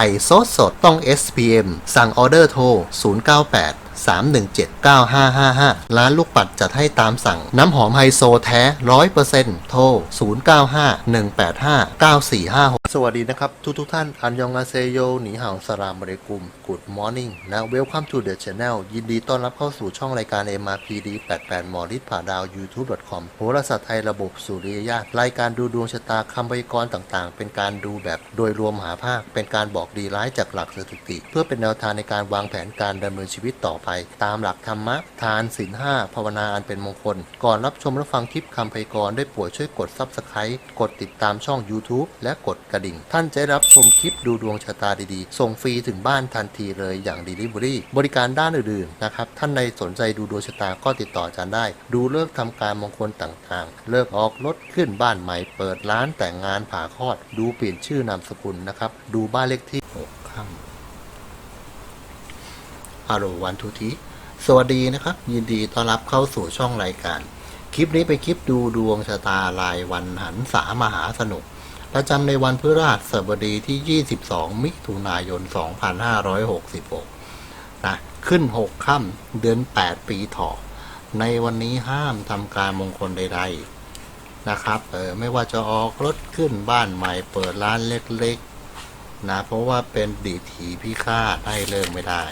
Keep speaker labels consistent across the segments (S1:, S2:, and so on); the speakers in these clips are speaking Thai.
S1: ไก่สดสดต้อง SPM สั่งออเดอร์โทร 098 317 9555 ร้านลูกปัดจัดให้ตามสั่ง น้ำหอมไฮโซแท้ 100%โทร 095 185 9456 สวัสดีนะครับ ทุกทุกท่าน อันยองอาเซโยหนีห่าวสลามบริกุม Good Morning และ Welcome to the Channel ยินดีต้อนรับเข้าสู่ช่องรายการ MRPD 88หมอริดผ่าดาว YouTube.com โหราศาสตร์ไทยระบบสุริยญาตรายการดูดวงชะตาคำพยากรณ์ต่างๆ เป็นการดูแบบโดยรวมหาภาค เป็นการบอกดีร้ายจากหลักสถิติ เพื่อเป็นแนวทางในการวางแผนการดำเนินชีวิตต่อไปตามหลักธรรมะ ทานศีลห้าภาวนาอันเป็นมงคล ก่อนรับชมและฟังคลิปคำพยากรณ์ได้โปรดช่วยกด Subscribe กดติดตามช่อง YouTube และกดกระดิ่ง ท่านจะได้รับชมคลิปดูดวงชะตาดีๆ ส่งฟรีถึงบ้านทันทีเลยอย่าง Delivery บริการด้านอื่นๆนะครับท่านใดสนใจดูดวงชะตาก็ติดต่ออาจารย์ได้ ดูเลิกทำการมงคลต่างๆ เลิกออกรถขึ้นบ้านใหม่เปิดร้านแต่งงานผ่าคลอด ดูเปลี่ยนชื่อนามสกุลนะครับดูบ้านเลขที่หกค่ำ ฮัลโหลวันทูทีสวัสดีนะครับ ยินดีต้อนรับเข้าสู่ช่องรายการ คลิปนี้เป็นคลิปดูดวงชะตารายวันหันษามหาสนุก ประจำในวันพฤหัสบดีที่ 22 มิถุนายน 2566 นะ ขึ้น 6 ค่ำเดือน 8 ปีถอในวันนี้ห้ามทำการมงคลใด ๆ นะครับ เออ ไม่ว่าจะออกรถขึ้นบ้านใหม่เปิดร้านเล็กๆนะเพราะว่าเป็นดีถีพิฆาตให้เลิกไม่ได้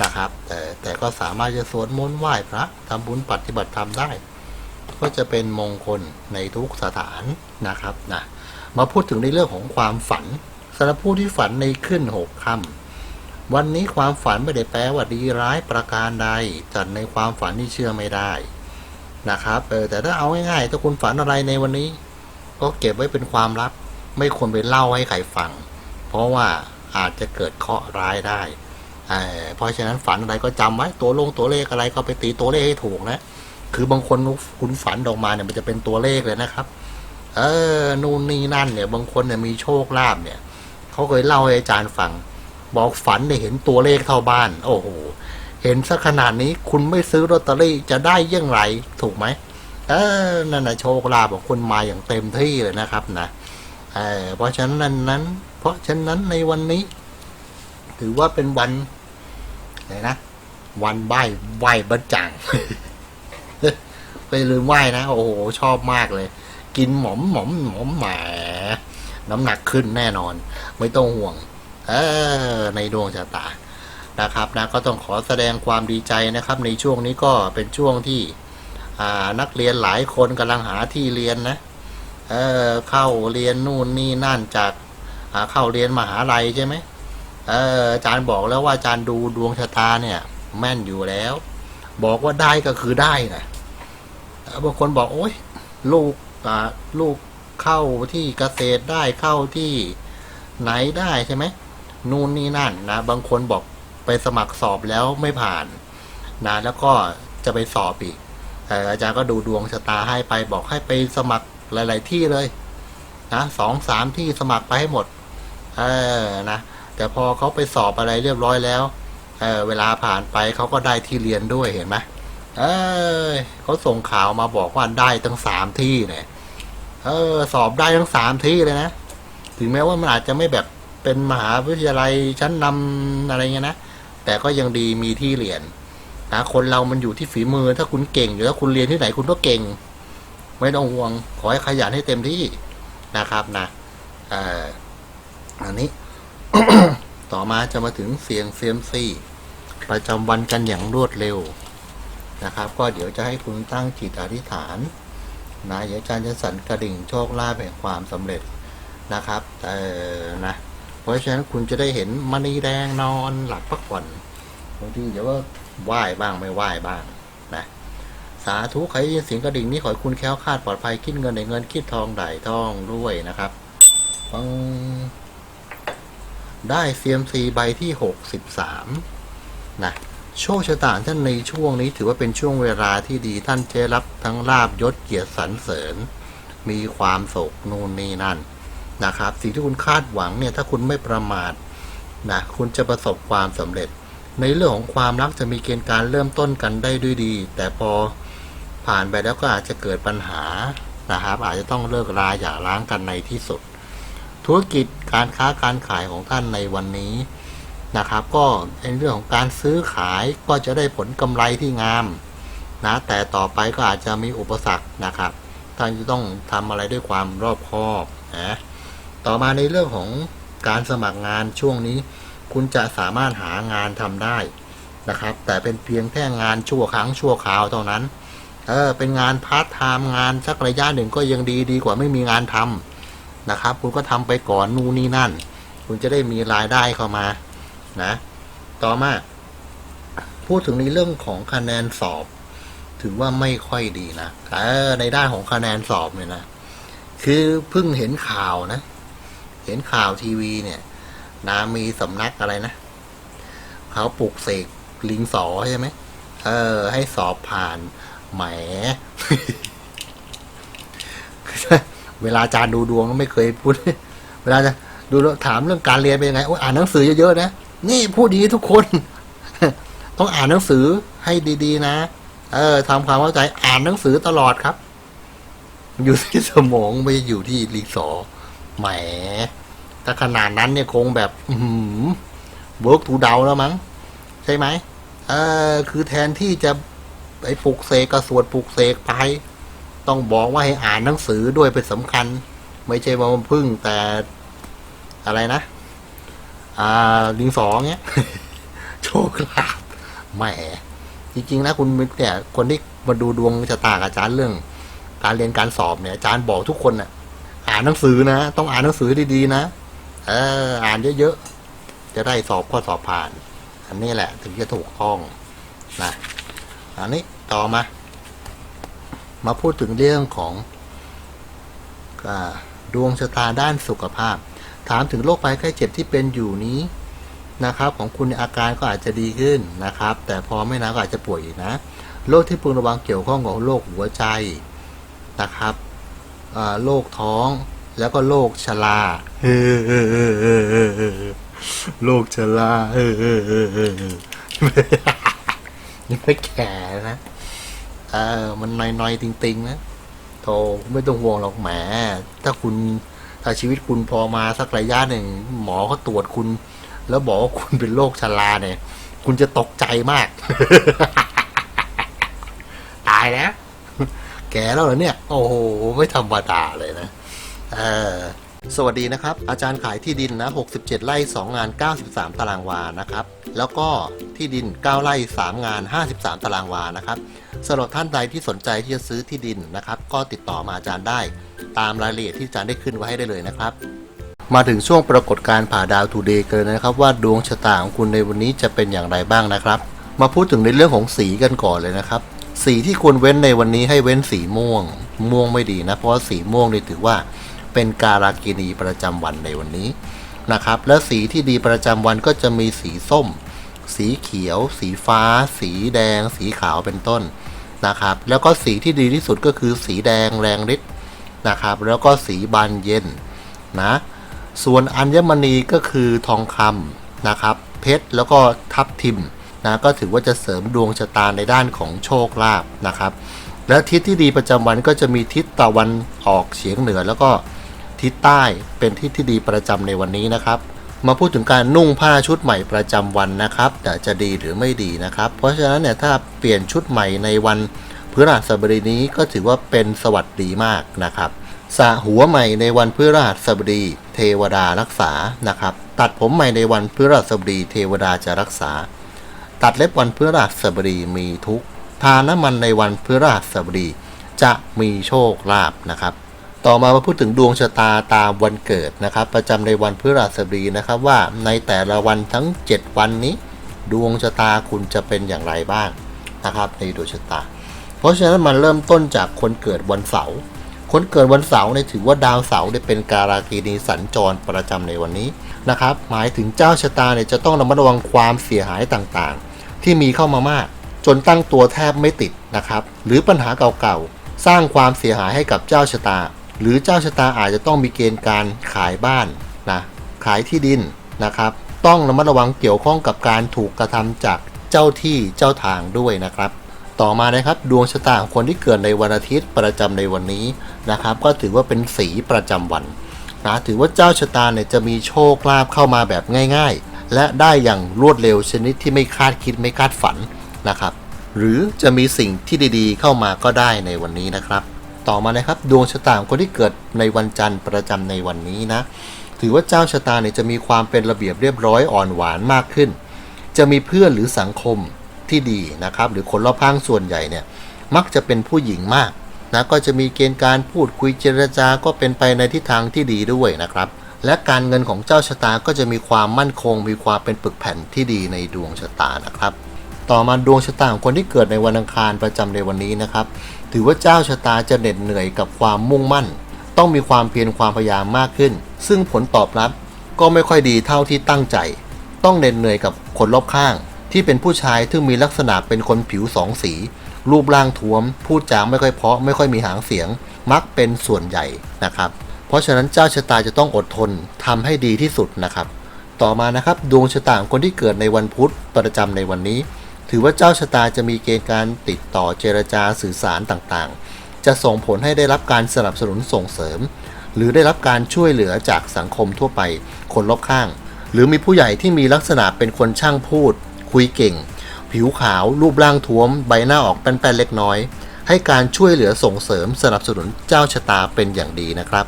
S1: นะครับ แต่แต่ก็สามารถจะสวดมนต์ไหว้พระทำบุญปฏิบัติธรรมได้ ก็จะเป็นมงคลในทุกสถานนะครับนะมาพูดถึงในเรื่องของความฝันสำหรับผู้ที่ฝันในขึ้นหกคำวันนี้ความฝันไม่ได้แปลว่าดีร้ายประการใดจัดในความฝันที่เชื่อไม่ได้นะครับเออแต่ถ้าเอาง่ายๆถ้าคุณฝันอะไรในวันนี้ ก็เก็บไว้เป็นความลับ ไม่ควรไปเล่าให้ใครฟัง เพราะว่าอาจจะเกิดเคราะห์ร้ายได้ เอ่อเพราะฉะนั้นฝันอะไรก็จำไว้ตัวลงตัวเลขอะไรก็ไปตีตัวเลขให้ถูกนะ คือบางคนคุณฝันออกมาเนี่ยมันจะเป็นตัวเลขเลยนะครับ เออนู่นนี่นั่นเนี่ย บางคนเนี่ยมีโชคลาภเนี่ยเขาเคยเล่าให้อาจารย์ฟัง บอกฝันเนี่ยเห็นตัวเลขเท่าบ้าน โอ้โหเห็นสักขนาดนี้คุณไม่ซื้อลอตเตอรี่จะได้ยังไงถูกไหมเออนั่นนะโชคลาภของคุณมาอย่างเต็มที่เลยนะครับนะเออเพราะฉะนั้นนั้น เพราะฉะนั้นในวันนี้ ถือว่าเป็นวัน ไรนะ วันไหว้ไหว้บัจจังไปลืมไหว้นะ โอ้โห ชอบมากเลย กินหมอมหมอมหมอมแหมน้ำหนักขึ้นแน่นอน ไม่ต้องห่วง เออ ในดวงชะตานะครับนะก็ต้องขอแสดงความดีใจนะครับ ในช่วงนี้ก็เป็นช่วงที่นักเรียนหลายคนกำลังหาที่เรียนนะเออเข้าเรียนนู่นนี่นั่นจากเข้าเรียนมหาลัยใช่ไหม เอออาจารย์บอกแล้วว่าอาจารย์ดูดวงชะตาเนี่ย แม่นอยู่แล้ว บอกว่าได้ก็คือได้นะบางคนบอกโอ้ยลูกลูกเข้าที่เกษตรได้เข้าที่ไหนได้ใช่ไหมนู่นนี่นั่นนะบางคนบอกไปสมัครสอบแล้วไม่ผ่านนะแล้วก็จะไปสอบอีกอาจารย์ก็ดูดวงชะตาให้ไปบอกให้ไปสมัครหลาย ๆ ที่เลยนะสองสามที่สมัครไปให้หมด เออนะ แต่พอเขาไปสอบอะไรเรียบร้อยแล้วเออเวลาผ่านไปเขาก็ได้ที่เรียนด้วยเห็นไหมเออเขาส่งข่าวมาบอกว่าได้ตั้งสามที่เนี่ยเออ สอบได้ทั้งสามที่เลยนะ ถึงแม้ว่ามันอาจจะไม่แบบเป็นมหาวิทยาลัยชั้นนำอะไรเงี้ยนะ แต่ก็ยังดีมีที่เรียนนะคนเรามันอยู่ที่ฝีมือ ถ้าคุณเก่งอยู่แล้วคุณเรียนที่ไหนคุณก็เก่ง ไม่ต้องห่วง ขอให้ขยันให้เต็มที่นะครับนะ เอ่ออันนี้ ต่อมาจะมาถึงเสียงเซียมซีประจำวันกันอย่างรวดเร็วนะครับ ก็เดี๋ยวจะให้คุณตั้งจิตอธิษฐานนะเดี๋ยวอาจารย์จะสั่นกระดิ่งโชคลาภแห่งความสำเร็จนะครับเออนะเพราะฉะนั้นคุณจะได้เห็นมณีแดงนอนหลับพักผ่อนบางทีเดี๋ยวว่าไหว้บ้างไม่ไหว้บ้างนะสาธุใครได้ยินเสียงกระดิ่งนี้ขอให้คุณแค้วคาดปลอดภัยคิดเงินในเงินคิดทองได้ทองด้วยนะครับฟัง ได้ CMC ใบที่ 63 นะ โชคชะตาท่านในช่วงนี้ถือว่าเป็นช่วงเวลาที่ดีท่านจะรับทั้งลาบยศเกียรติสรรเสริญ มีความโศกนู่นนี่นั่นนะครับ สิ่งที่คุณคาดหวังเนี่ยถ้าคุณไม่ประมาทนะคุณจะประสบความสำเร็จ ในเรื่องของความรักจะมีเกณฑ์การเริ่มต้นกันได้ด้วยดี แต่พอผ่านไปแล้วก็อาจจะเกิดปัญหานะครับอาจจะต้องเลิกราอย่าร้างกันในที่สุด ธุรกิจการค้าการขายของท่านในวันนี้นะครับ ก็ในเรื่องของการซื้อขายก็จะได้ผลกำไรที่งามนะแต่ต่อไปก็อาจจะมีอุปสรรคนะครับท่านจะต้องทำอะไรด้วยความรอบคอบนะต่อมาในเรื่องของการสมัครงานช่วงนี้ คุณจะสามารถหางานทำได้นะครับ แต่เป็นเพียงแค่งานชั่วครั้งชั่วคราวเท่านั้นเออเป็นงานพาร์ทไทม์งานสักระยะหนึ่งก็ยังดีดีกว่าไม่มีงานทำ นะครับ คุณก็ทำไปก่อนนู่นนี่นั่น คุณจะได้มีรายได้เข้ามานะ ต่อมา พูดถึงในเรื่องของคะแนนสอบ ถือว่าไม่ค่อยดีนะเออในด้านของคะแนนสอบเนี่ยนะคือเพิ่งเห็นข่าวนะ เห็นข่าวทีวีเนี่ยนะมีสำนักอะไรนะเขาปลุกเสกลิงสอใช่ไหมเออ ให้สอบผ่านแหม เวลาอาจารย์ดูดวงไม่เคยพูด เวลาจะดูถามเรื่องการเรียนเป็นยังไงโอ้อ่านหนังสือเยอะๆนะนี่พูดดีทุกคน ต้องอ่านหนังสือให้ดี ๆ นะ เออทำความเข้าใจอ่านหนังสือตลอดครับ อยู่ที่สมองไม่อยู่ที่ลีสอแหมถ้าขนาดนั้นเนี่ยคงแบบ อืเวิร์กทูเดาแล้วมั้ง ใช่ไหมเออคือแทนที่จะไปปลุกเสกกระสวดปลุกเสกไป ต้องบอกว่าให้อ่านหนังสือด้วยเป็นสำคัญ ไม่ใช่ว่ามันพึ่งแต่อะไรนะ อ่าลิงสองเนี้ย โชคลาภแหมจริงๆนะคุณเนี่ย คนที่มาดูดวงชะตากับอาจารย์เรื่อง การเรียนการสอบเนี่ยอาจารย์บอกทุกคนน่ะ อ่านหนังสือนะต้องอ่านหนังสือดีๆนะเอออ่านเยอะๆจะได้สอบข้อสอบผ่าน อันนี้แหละ ถึงจะถูกต้องนะอันนี้ต่อมา มาพูดถึงเรื่องของอดวงชะตาด้านสุขภาพ ถามถึงโรคภัยไข้เจ็บที่เป็นอยู่นี้นะครับ ของคุณอาการก็อาจจะดีขึ้นนะครับ แต่พอไม่นานก็อาจจะป่วยอีกนะโรคที่พึงระวังเกี่ยวข้องกับโรคหัวใจนะครับโรคท้องแล้วก็โรคชราโรคชราเออเออเออเออไม่แก่นะ เออ มันน้อยๆ ติงๆ นะโธ่ไม่ต้องห่วงหรอกแหม ถ้าคุณถ้าชีวิตคุณพอมาสักระยะหนึ่ง หมอเขาตรวจคุณ แล้วบอกว่าคุณเป็นโรคชราเนี่ย คุณจะตกใจมาก ตายแล้ว แกแล้วเหรอเนี่ย โอ้โห ไม่ธรรมดาเลยนะ เออ สวัสดีนะครับ อาจารย์ขายที่ดินนะ 67 ไร่ 2 งาน 93 ตารางวานะครับ แล้วก็ที่ดิน 9 ไร่ 3 งาน 53 ตารางวานะครับสำหรับท่านใดที่สนใจที่จะซื้อที่ดินนะครับ ก็ติดต่อมาอาจารย์ได้ ตามรายละเอียดที่อาจารย์ได้ขึ้นไว้ให้ได้เลยนะครับ มาถึงช่วงปรากฏการผ่าดาวทูเดย์กันเลยนะครับ ว่าดวงชะตาของคุณในวันนี้จะเป็นอย่างไรบ้างนะครับ มาพูดถึงในเรื่องของสีกันก่อนเลยนะครับ สีที่ควรเว้นในวันนี้ให้เว้นสีม่วง ม่วงไม่ดีนะ เพราะว่าสีม่วงนี่ถือว่า เป็นการากินีประจำวันในวันนี้นะครับ และสีที่ดีประจำวันก็จะมีสีส้ม สีเขียว สีฟ้า สีแดง สีขาวเป็นต้นนะครับ แล้วก็สีที่ดีที่สุดก็คือสีแดงแรงฤทธิ์นะครับ แล้วก็สีบานเย็นนะส่วนอัญมณีก็คือทองคำนะครับ เพชรแล้วก็ทับทิมนะก็ถือว่าจะเสริมดวงชะตาในด้านของโชคลาภนะครับ และทิศที่ดีประจำวันก็จะมีทิศตะวันออกเฉียงเหนือแล้วก็ ทิศใต้เป็นทิศที่ดีประจำในวันนี้นะครับ มาพูดถึงการนุ่งผ้าชุดใหม่ประจำวันนะครับแต่จะดีหรือไม่ดีนะครับ เพราะฉะนั้นเนี่ยถ้าเปลี่ยนชุดใหม่ในวันพฤหัสบดีนี้ก็ถือว่าเป็นสวัสดีมากนะครับสระหัวใหม่ในวันพฤหัสบดีเทวดารักษานะครับ ตัดผมใหม่ในวันพฤหัสบดีเทวดาจะรักษา ตัดเล็บวันพฤหัสบดีมีทุกทาน้ำมันในวันพฤหัสบดีจะมีโชคลาภนะครับ ต่อมามาพูดถึงดวงชะตาตามวันเกิดนะครับ ประจำในวันพฤหัสบดีนะครับว่าในแต่ละวันทั้ง 7 วันนี้ ดวงชะตาคุณจะเป็นอย่างไรบ้างนะครับ ในดวงชะตา เพราะฉะนั้นมันเริ่มต้นจากคนเกิดวันเสาร์คนเกิดวันเสาร์เนี่ยถือว่าดาวเสาร์เนี่ยเป็นการากีนีสัญจรประจำในวันนี้นะครับ หมายถึงเจ้าชะตาเนี่ยจะต้องระมัดระวังความเสียหายต่างๆ ที่มีเข้ามามาก จนตั้งตัวแทบไม่ติดนะครับ หรือปัญหาเก่าๆสร้างความเสียหายให้กับเจ้าชะตา หรือเจ้าชะตาอาจจะต้องมีเกณฑ์การขายบ้านนะขายที่ดินนะครับ ต้องระมัดระวังเกี่ยวข้องกับการถูกกระทำจากเจ้าที่เจ้าทางด้วยนะครับ ต่อมานะครับดวงชะตาของคนที่เกิดในวันอาทิตย์ประจำในวันนี้นะครับ ก็ถือว่าเป็นสีประจำวันนะถือว่าเจ้าชะตาเนี่ยจะมีโชคลาภเข้ามาแบบง่าย ๆ และได้อย่างรวดเร็วชนิดที่ไม่คาดคิดไม่คาดฝันนะครับ หรือจะมีสิ่งที่ดีๆ เข้ามาก็ได้ในวันนี้นะครับ ต่อมานะครับ ดวงชะตาของคนที่เกิดในวันจันทร์ประจำในวันนี้นะ ถือว่าเจ้าชะตาเนี่ยจะมีความเป็นระเบียบเรียบร้อยอ่อนหวานมากขึ้น จะมีเพื่อนหรือสังคมที่ดีนะครับ หรือคนรอบข้างส่วนใหญ่เนี่ยมักจะเป็นผู้หญิงมากนะก็จะมีเกณฑ์การพูดคุยเจรจาก็เป็นไปในทิศทางที่ดีด้วยนะครับ และการเงินของเจ้าชะตาก็จะมีความมั่นคง มีความเป็นปึกแผ่นที่ดีในดวงชะตานะครับ ต่อมาดวงชะตาของคนที่เกิดในวันอังคารประจำในวันนี้นะครับ ถือว่าเจ้าชะตาจะเหน็ดเหนื่อยกับความมุ่งมั่น ต้องมีความเพียรความพยายามมากขึ้น ซึ่งผลตอบรับก็ไม่ค่อยดีเท่าที่ตั้งใจ ต้องเหน็ดเหนื่อยกับคนรอบข้าง ที่เป็นผู้ชายที่มีลักษณะเป็นคนผิวสองสี รูปร่างท้วม พูดจาไม่ค่อยเพาะ ไม่ค่อยมีหางเสียง มักเป็นส่วนใหญ่นะครับ เพราะฉะนั้นเจ้าชะตาจะต้องอดทนทำให้ดีที่สุดนะครับ ต่อมานะครับดวงชะตาของคนที่เกิดในวันพุธประจำในวันนี้ ถือว่าเจ้าชะตาจะมีเกณฑ์การติดต่อเจรจาสื่อสารต่างๆ จะส่งผลให้ได้รับการสนับสนุนส่งเสริม หรือได้รับการช่วยเหลือจากสังคมทั่วไป คนรอบข้าง หรือมีผู้ใหญ่ที่มีลักษณะเป็นคนช่างพูด คุยเก่ง ผิวขาว รูปร่างท้วม ใบหน้าออกแป้นๆเล็กน้อย ให้การช่วยเหลือส่งเสริมสนับสนุนเจ้าชะตาเป็นอย่างดีนะครับ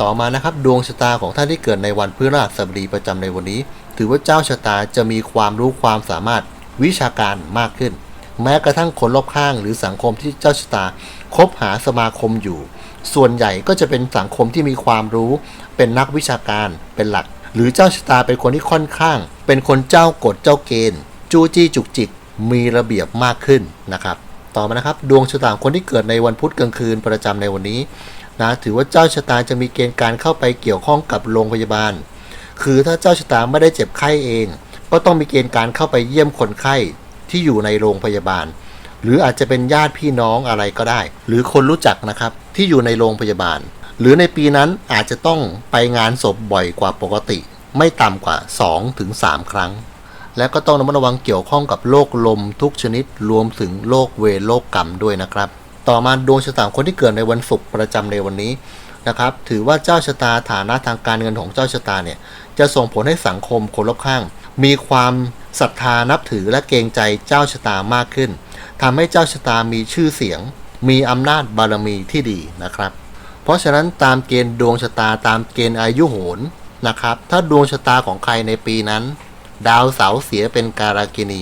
S1: ต่อมานะครับดวงชะตาของท่านที่เกิดในวันพฤหัสบดีประจำในวันนี้ ถือว่าเจ้าชะตาจะมีความรู้ความสามารถ วิชาการมากขึ้น แม้กระทั่งคนรอบข้างหรือสังคมที่เจ้าชะตาคบหาสมาคมอยู่ ส่วนใหญ่ก็จะเป็นสังคมที่มีความรู้เป็นนักวิชาการเป็นหลัก หรือเจ้าชะตาเป็นคนที่ค่อนข้าง เป็นคนเจ้ากฎเจ้าเกณฑ์ จู้จี้จุกจิกมีระเบียบมากขึ้นนะครับ ต่อมานะครับ ดวงชะตาคนที่เกิดในวันพุธกลางคืนประจำในวันนี้นะถือว่าเจ้าชะตาจะมีเกณฑ์การเข้าไปเกี่ยวข้องกับโรงพยาบาล คือถ้าเจ้าชะตาไม่ได้เจ็บไข้เอง ก็ต้องมีเกณฑ์การเข้าไปเยี่ยมคนไข้ที่อยู่ในโรงพยาบาล หรืออาจจะเป็นญาติพี่น้องอะไรก็ได้ หรือคนรู้จักนะครับที่อยู่ในโรงพยาบาล หรือในปีนั้นอาจจะต้องไปงานศพบ่อยกว่าปกติ ไม่ต่ำกว่า 2-3 ครั้ง และก็ต้องระมัดระวังเกี่ยวข้องกับโรคลมทุกชนิดรวมถึงโรคเวรโรคกรรมด้วยนะครับ ต่อมาดวงชะตาคนที่เกิดในวันศุกร์ประจำในวันนี้นะครับถือว่าเจ้าชะตาฐานะทางการเงินของเจ้าชะตาเนี่ยจะส่งผลให้สังคมคนรอบข้าง มีความศรัทธานับถือและเกรงใจเจ้าชะตามากขึ้นทำให้เจ้าชะตามีชื่อเสียง มีอำนาจบารมีที่ดีนะครับ เพราะฉะนั้นตามเกณฑ์ดวงชะตาตามเกณฑ์อายุโหรนะครับ ถ้าดวงชะตาของใครในปีนั้น ดาวเสาเสียเป็นการากินี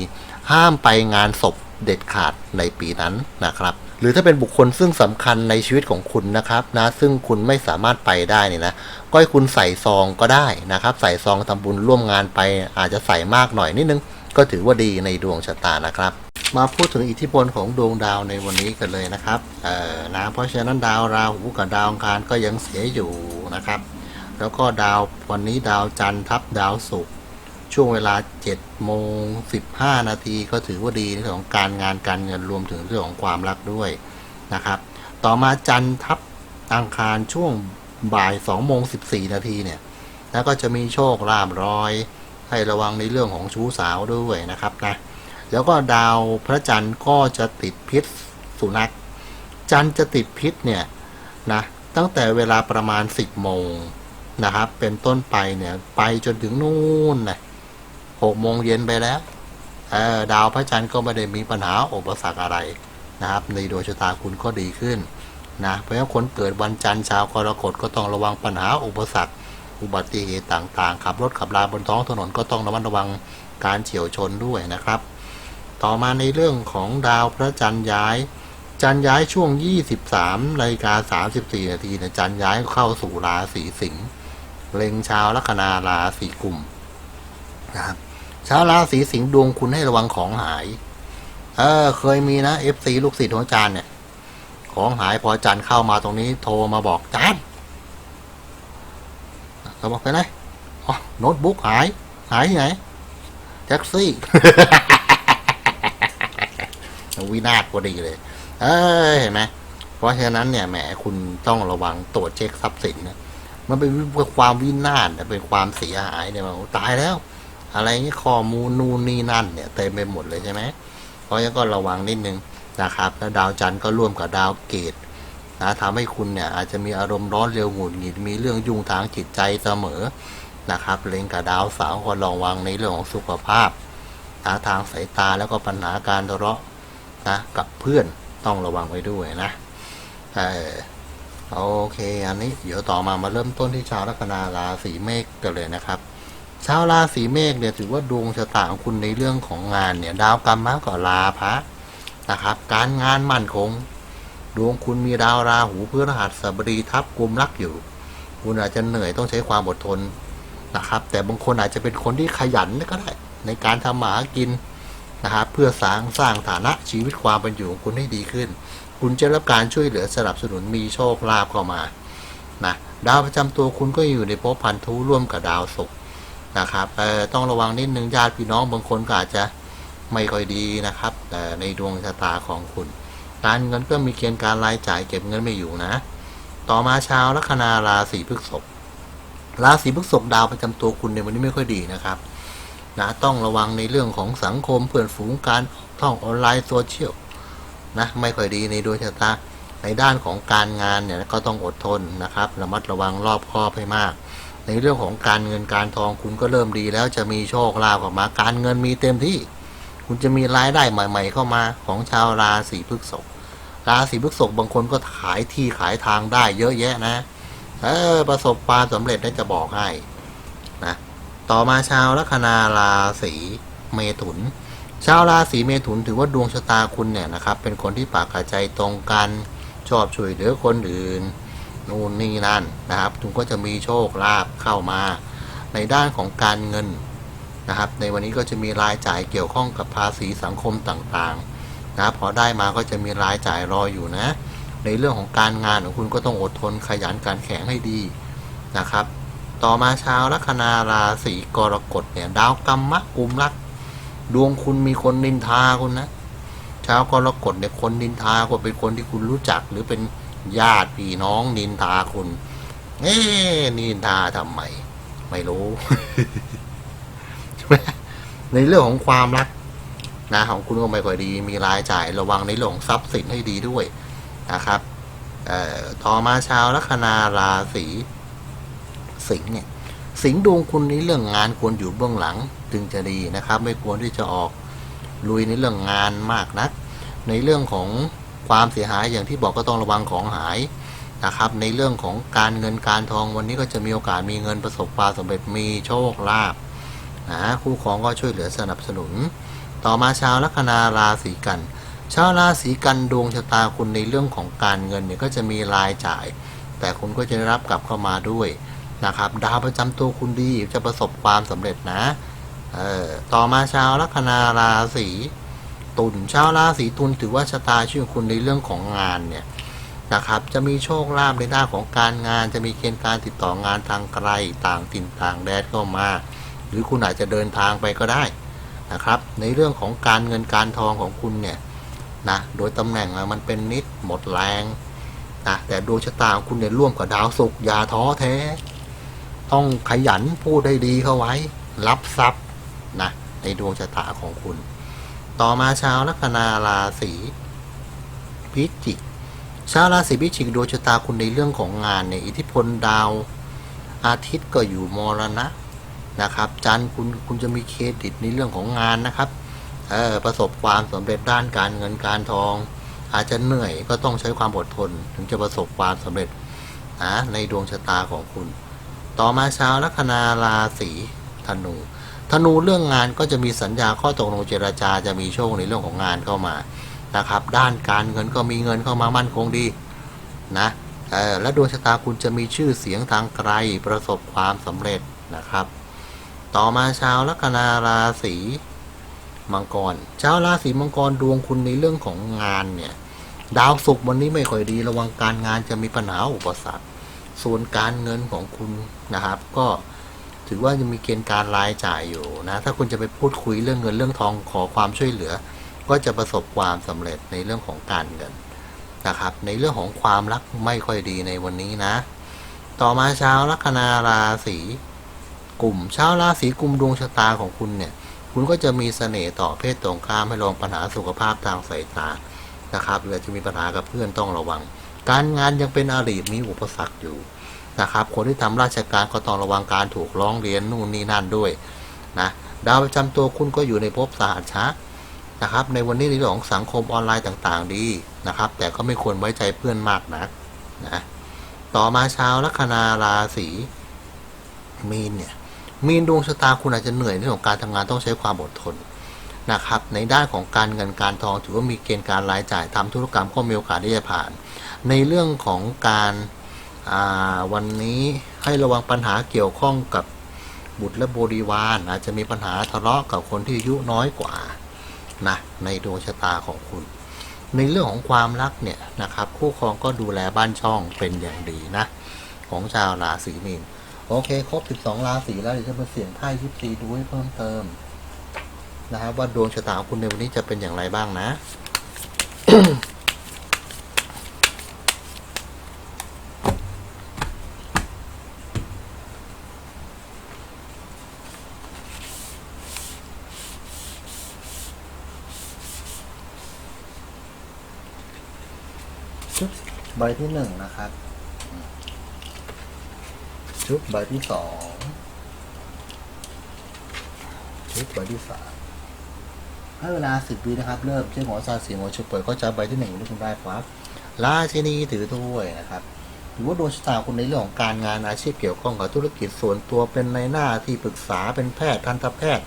S1: ห้ามไปงานศพเด็ดขาดในปีนั้นนะครับ หรือถ้าเป็นบุคคลซึ่งสำคัญในชีวิตของคุณนะครับนะซึ่งคุณไม่สามารถไปได้เนี่ยนะก็ให้คุณใส่ซองก็ได้นะครับ ใส่ซองทำบุญร่วมงานไป อาจจะใส่มากหน่อยนิดนึง ก็ถือว่าดีในดวงชะตานะครับ มาพูดถึงอิทธิพลของดวงดาวในวันนี้กันเลยนะครับเอ่อนะเพราะฉะนั้นดาวราหูกับดาวอังคารก็ยังเสียอยู่นะครับ แล้วก็ดาววันนี้ดาวจันทร์ทับดาวศุกร์ ช่วงเวลา7โมง15นาทีก็ถือว่าดีในเรื่องของการงานการเงินรวมถึงเรื่องของความรักด้วยนะครับ ต่อมาจันทร์ทับอังคารช่วงบ่าย2โมง14นาทีเนี่ยแล้วก็จะมีโชคลาภร้อย ให้ระวังในเรื่องของชู้สาวด้วยนะครับนะแล้วก็ดาวพระจันทร์ก็จะติดพิษสุนัข จันทร์จะติดพิษเนี่ยนะตั้งแต่เวลาประมาณ 10โมงนะครับ เป็นต้นไปเนี่ย ไปจนถึงนู่นนะ หกโมงเย็นไปแล้วดาวพระจันทร์ก็ไม่ได้มีปัญหาอุปสรรคอะไรนะครับ ในดวงชะตาคุณก็ดีขึ้นนะเพราะฉะนั้นคนเกิดวันจันทร์ชาวกรกฎก็ต้องระวังปัญหาอุปสรรค อุบัติเหตุต่างๆ ขับรถขับราบนท้องถนนก็ต้องระมัดระวังการเฉียวชนด้วยนะครับ ต่อมาในเรื่องของดาวพระจันทร์ย้าย จันทร์ย้ายช่วง 23นาฬิกา34 นาทีนี่ยจันทร์ย้ายเข้าสู่ราศีสิงห์เล็งชาวลัคนาราศีกุมนะครับ ชาวราศีสิงห์ดวงคุณให้ระวังของหาย เออ เคยมีนะ FC ลูกศิษย์ของอาจารย์เนี่ย ของหายพออาจารย์เข้ามาตรงนี้ โทรมาบอกอาจารย์เราบอกไปไหนอ๋อโน้ตบุ๊กหาย หายที่ไหนแท็กซี่วินาศพอดีเลย เออเห็นไหมเพราะฉะนั้นเนี่ยแหมคุณต้องระวังตรวจเช็คทรัพย์สินนะมันเป็นความวินาศเป็นความเสียหายเนี่ยมันตายแล้ว อะไรเงี้ยข้อมูลนู่นนี่นั่นเนี่ยเต็มไปหมดเลยใช่ไหมเพราะฉะนั้นก็ระวังนิดนึงนะครับแล้วดาวจันทร์ก็ร่วมกับดาวเกตนะทำให้คุณเนี่ยอาจจะมีอารมณ์ร้อนเร็วหงุดหงิดมีเรื่องยุ่งทางจิตใจเสมอนะครับเล็งกับดาวเสาวก็ระวังในเรื่องของสุขภาพนะทางสายตาแล้วก็ปัญหาการทะเลาะนะกับเพื่อนต้องระวังไว้ด้วยนะเออโอเค อันนี้เดี๋ยวต่อมามาเริ่มต้นที่ชาวลัคนาราศีเมษกันเลยนะครับ ชาวราศีเมษเนี่ยถือว่าดวงชะตาของคุณในเรื่องของงานเนี่ย ดาวกรรมะก็ลาพระนะครับ การงานมั่นคง ดวงคุณมีดาวราหูพฤหัสบดีทับกลุ่มรักอยู่ คุณอาจจะเหนื่อยต้องใช้ความอดทนนะครับ แต่บางคนอาจจะเป็นคนที่ขยันก็ได้ ในการทำหมาหากินนะครับเพื่อสร้างสร้างฐานะชีวิตความเป็นอยู่ของคุณให้ดีขึ้น คุณจะรับการช่วยเหลือสนับสนุนมีโชคลาภเข้ามานะดาวประจำตัวคุณก็อยู่ในภพพันธุร่วมกับดาวศุกร์ นะครับต้องระวังนิดนึงญาติพี่น้องบางคนก็อาจจะไม่ค่อยดีนะครับ แต่ในดวงชะตาของคุณ การเงินก็มีเกณฑ์การรายจ่ายเก็บเงินไม่อยู่นะ ต่อมาชาวลัคนาราศีพฤษภราศีพฤษภดาวประจำตัวคุณในวันนี้ไม่ค่อยดีนะครับนะต้องระวังในเรื่องของสังคมเพื่อนฝูงการท่องออนไลน์โซเชียลนะไม่ค่อยดีในดวงชะตาในด้านของการงานเนี่ยก็ต้องอดทนนะครับระมัดระวังรอบคอบให้มาก ในเรื่องของการเงินการทองคุณก็เริ่มดีแล้วจะมีโชคลาภออกมา การเงินมีเต็มที่ คุณจะมีรายได้ใหม่ ๆ เข้ามาของชาวราศีพฤษภราศีพฤษภบางคนก็ขายที่ขายทางได้เยอะแยะนะ เออประสบความสำเร็จได้จะบอกให้นะต่อมาชาวลัคนาราศีเมถุน ชาวราศีเมถุนถือว่าดวงชะตาคุณเนี่ยนะครับ เป็นคนที่ปากกับใจตรงกันชอบช่วยเหลือคนอื่น นู่นนี่นั่นนะครับคุณก็จะมีโชคลาภเข้ามา ในด้านของการเงินนะครับ ในวันนี้ก็จะมีรายจ่ายเกี่ยวข้องกับภาษีสังคมต่างๆนะครับพอได้มาก็จะมีรายจ่ายรออยู่นะ ในเรื่องของการงานของคุณก็ต้องอดทนขยันการแข่งให้ดีนะครับ ต่อมาชาวลัคนาราศีกรกฎเนี่ยดาวกรรมะกุมรักดวงคุณมีคนนินทาคุณนะชาวกรกฎเนี่ยคนนินทาก็เป็นคนที่คุณรู้จักหรือเป็น ญาติพี่น้องนินทาคุณเอ๊ะนินทาทำไมไม่รู้ใช่ไหมในเรื่องของความรักนะของคุณก็ไม่ค่อยดีมีรายจ่ายระวังในเรื่องทรัพย์สินให้ดีด้วยนะครับต่อมาชาวลัคนาราศีสิงห์เนี่ย สิงห์ดวงคุณในเรื่องงานควรอยู่เบื้องหลังจึงจะดีนะครับ ไม่ควรที่จะออกลุยในเรื่องงานมากนัก ในเรื่องของ ความเสียหายอย่างที่บอกก็ต้องระวังของหายนะครับ ในเรื่องของการเงินการทองวันนี้ก็จะมีโอกาสมีเงินประสบความสำเร็จมีโชคลาภนะคู่ครองก็ช่วยเหลือสนับสนุน ต่อมาชาวลัคนาราศีกันชาวราศีกันดวงชะตาคุณในเรื่องของการเงินเนี่ยก็จะมีรายจ่าย แต่คุณก็จะได้รับกลับเข้ามาด้วยนะครับดาวประจำตัวคุณดีจะประสบความสำเร็จนะเออต่อมาชาวลัคนาราศี ตุลชาวราศีตุลถือว่าชะตาชื่อคุณในเรื่องของงานเนี่ยนะครับจะมีโชคลาภในด้านของการงาน จะมีเกณฑ์การติดต่องานทางไกลต่างถิ่นต่างแดนเข้ามา หรือคุณอาจจะเดินทางไปก็ได้นะครับ ในเรื่องของการเงินการทองของคุณเนี่ยนะโดยตำแหน่งมันเป็นนิดหมดแรงนะแต่ดวงชะตาของคุณเนี่ยร่วมกับดาวศุกร์อย่าท้อแท้ ต้องขยันพูดให้ดีเข้าไว้ รับทรัพย์นะในดวงชะตาของคุณ ต่อมาชาวลัคนาราศีพิจิก ชาวราศีพิจิกดวงชะตาคุณในเรื่องของงานเนี่ยอิทธิพลดาวอาทิตย์ก็อยู่มรณะนะครับ จันทร์คุณคุณจะมีเครดิตในเรื่องของงานนะครับเออประสบความสำเร็จด้านการเงินการทอง อาจจะเหนื่อยก็ต้องใช้ความอดทน ถึงจะประสบความสำเร็จนะในดวงชะตาของคุณ ต่อมาชาวลัคนาราศีธนู ธนูเรื่องงานก็จะมีสัญญาข้อตกลงเจรจาจะมีโชคในเรื่องของงานเข้ามานะครับ ด้านการเงินก็มีเงินเข้ามามั่นคงดีนะและดวงชะตาคุณจะมีชื่อเสียงทางไกลประสบความสำเร็จนะครับ ต่อมาชาวลัคนาราศีมังกรชาวราศีมังกรดวงคุณในเรื่องของงานเนี่ยดาวศุกร์วันนี้ไม่ค่อยดี ระวังการงานจะมีปัญหาอุปสรรค ส่วนการเงินของคุณนะครับ ก็ ถือว่าจะมีเกณฑ์การรายจ่ายอยู่นะ ถ้าคุณจะไปพูดคุยเรื่องเงินเรื่องทองขอความช่วยเหลือ ก็จะประสบความสำเร็จในเรื่องของการเงินนะครับ ในเรื่องของความรักไม่ค่อยดีในวันนี้นะ ต่อมาชาวลัคนาราศีกลุ่มชาวราศีกลุ่มดวงชะตาของคุณเนี่ย คุณก็จะมีเสน่ห์ต่อเพศตรงข้ามให้ลองปัญหาสุขภาพทางสายตานะครับหรือจะมีปัญหากับเพื่อนต้องระวัง การงานยังเป็นอาลีมีอุปสรรคอยู่ นะครับ คนที่ทำราชการก็ต้องระวังการถูกร้องเรียนนู่นนี่นั่นด้วยนะดาวประจำตัวคุณก็อยู่ในภพสหัชชะนะครับ ในวันนี้ในเรื่องของสังคมออนไลน์ต่างๆ ดีนะครับ แต่ก็ไม่ควรไว้ใจเพื่อนมากนักนะต่อมาชาวลัคนาราศีมีนเนี่ยมีนดวงชะตาคุณอาจจะเหนื่อยในเรื่องของการทำงานต้องใช้ความอดทนนะครับ ในด้านของการเงินการทองถือว่ามีเกณฑ์การรายจ่ายทำธุรกรรมก็มีโอกาสที่จะผ่าน ในเรื่องของการ วันนี้ให้ระวังปัญหาเกี่ยวข้องกับบุตรและบริวารอาจจะมีปัญหาทะเลาะกับคนที่อายุน้อยกว่านะในดวงชะตาของคุณ ในเรื่องของความรักเนี่ยนะครับ คู่ครองก็ดูแลบ้านช่องเป็นอย่างดีนะ ของชาวราศีมีนโอเค ครบ 12 ราศีแล้วเดี๋ยวจะมาเสี่ยงไพ่ยิปซีดูให้เพิ่มเติมนะครับว่าดวงชะตาของคุณในวันนี้จะเป็นอย่างไรบ้างนะ ใบที่หนึ่งนะครับ ชุดใบที่สองชุดใบที่สามให้เวลาสิบวินะครับเริ่มเชื่อหมอซาสีหมอชุดเปิดก็จะใบที่หนึ่งที่คุณได้ครับราชินีถือถ้วยนะครับถือว่าดวงชะตาคุณในเรื่องของการงานอาชีพเกี่ยวข้องกับธุรกิจส่วนตัวเป็นในหน้าที่ปรึกษาเป็นแพทย์ทันตแพทย์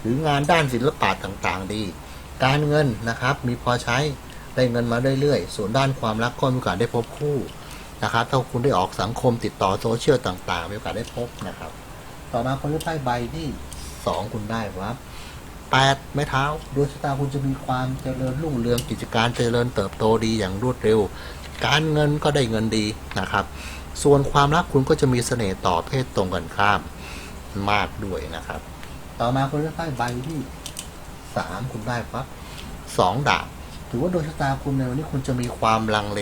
S1: หรืองานด้านศิลปะต่างๆดี การเงินนะครับมีพอใช้ ได้เงินมาเรื่อยๆ ส่วนด้านความรักก็มีโอกาสได้พบคู่นะครับ ถ้าคุณได้ออกสังคมติดต่อโซเชียลต่างๆ มีโอกาสได้พบนะครับ ต่อมาคนที่ไพ่ใบที่สองคุณได้ครับแปดไม้เท้าดวงชะตาคุณจะมีความเจริญรุ่งเรืองกิจการเจริญเติบโตดีอย่างรวดเร็ว การเงินก็ได้เงินดีนะครับ ส่วนความรักคุณก็จะมีเสน่ห์ต่อเพศตรงกันข้ามมากด้วยนะครับ ต่อมาคนที่ไพ่ใบที่สามคุณได้ครับสองดาบ ถือว่าดวงชะตาคุณในวันนี้คุณจะมีความลังเล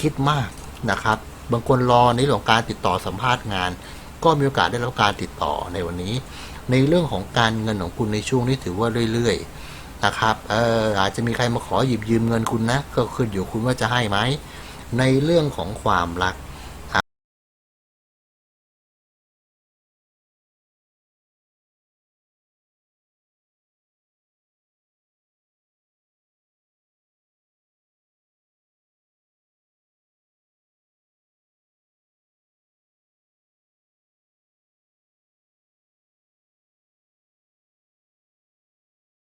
S1: คิดมากนะครับ บางคนรอในเรื่องของการติดต่อสัมภาษณ์งาน ก็มีโอกาสได้รับการติดต่อในวันนี้ ในเรื่องของการเงินของคุณในช่วงนี้ถือว่าเรื่อยๆนะครับเอออาจจะมีใครมาขอหยิบยืมเงินคุณนะ ก็ขึ้นอยู่คุณว่าจะให้ไหมในเรื่องของความรัก